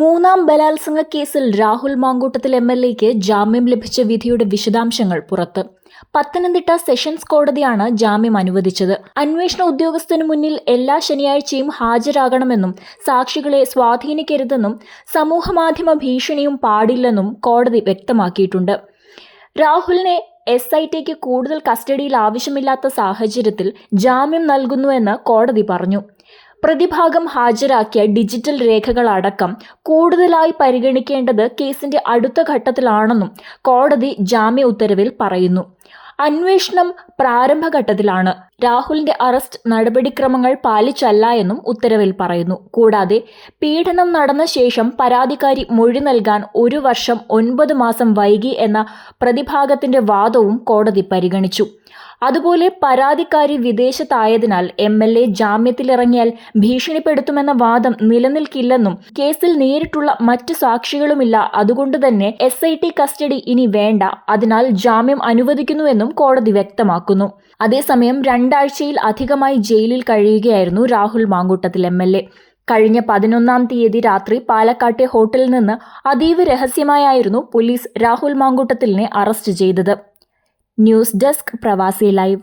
മൂന്നാം ബലാത്സംഗ കേസിൽ രാഹുൽ മാങ്കൂട്ടത്തിൽ എം എൽ എക്ക് ജാമ്യം ലഭിച്ച വിധിയുടെ വിശദാംശങ്ങൾ പുറത്ത്. പത്തനംതിട്ട സെഷൻസ് കോടതിയാണ് ജാമ്യം അനുവദിച്ചത്. അന്വേഷണ ഉദ്യോഗസ്ഥന് മുന്നിൽ എല്ലാ ശനിയാഴ്ചയും ഹാജരാകണമെന്നും സാക്ഷികളെ സ്വാധീനിക്കരുതെന്നും സമൂഹമാധ്യമ ഭീഷണിയും പാടില്ലെന്നും കോടതി വ്യക്തമാക്കിയിട്ടുണ്ട്. രാഹുലിനെ എസ് ഐ ടിക്ക് കൂടുതൽ കസ്റ്റഡിയിൽ ആവശ്യമില്ലാത്ത സാഹചര്യത്തിൽ ജാമ്യം നൽകുന്നുവെന്ന് കോടതി പറഞ്ഞു. പ്രതിഭാഗം ഹാജരാക്കിയ ഡിജിറ്റൽ രേഖകളടക്കം കൂടുതലായി പരിഗണിക്കേണ്ടത് കേസിന്റെ അടുത്ത ഘട്ടത്തിലാണെന്നും കോടതി ജാമ്യ ഉത്തരവിൽ പറയുന്നു. അന്വേഷണം പ്രാരംഭഘട്ടത്തിലാണ്. രാഹുലിന്റെ അറസ്റ്റ് നടപടിക്രമങ്ങൾ പാലിച്ചല്ല എന്നും ഉത്തരവിൽ പറയുന്നു. കൂടാതെ പീഡനം നടന്ന ശേഷം പരാതിക്കാരി മൊഴി നൽകാൻ ഒരു വർഷം ഒൻപത് മാസം വൈകി എന്ന പ്രതിഭാഗത്തിന്റെ വാദവും കോടതി പരിഗണിച്ചു. അതുപോലെ പരാതിക്കാരി വിദേശത്തായതിനാൽ എം എൽ എ ജാമ്യത്തിലിറങ്ങിയാൽ ഭീഷണിപ്പെടുത്തുമെന്ന വാദം നിലനിൽക്കില്ലെന്നും കേസിൽ നേരിട്ടുള്ള മറ്റു സാക്ഷികളുമില്ല. അതുകൊണ്ട് തന്നെ എസ് കസ്റ്റഡി ഇനി വേണ്ട. അതിനാൽ ജാമ്യം അനുവദിക്കുന്നുവെന്നും കോടതി വ്യക്തമാക്കുന്നു. അതേസമയം രണ്ടാഴ്ചയിൽ അധികമായി ജയിലിൽ കഴിയുകയായിരുന്നു Rahul Mamkootathil M L A. കഴിഞ്ഞ പതിനൊന്നാം തീയതി രാത്രി പാലക്കാട്ടെ ഹോട്ടലിൽ നിന്ന് അതീവ രഹസ്യമായായിരുന്നു പോലീസ് രാഹുൽ മാങ്കൂട്ടത്തിലിനെ അറസ്റ്റ് ചെയ്തത്. News desk Pravasi live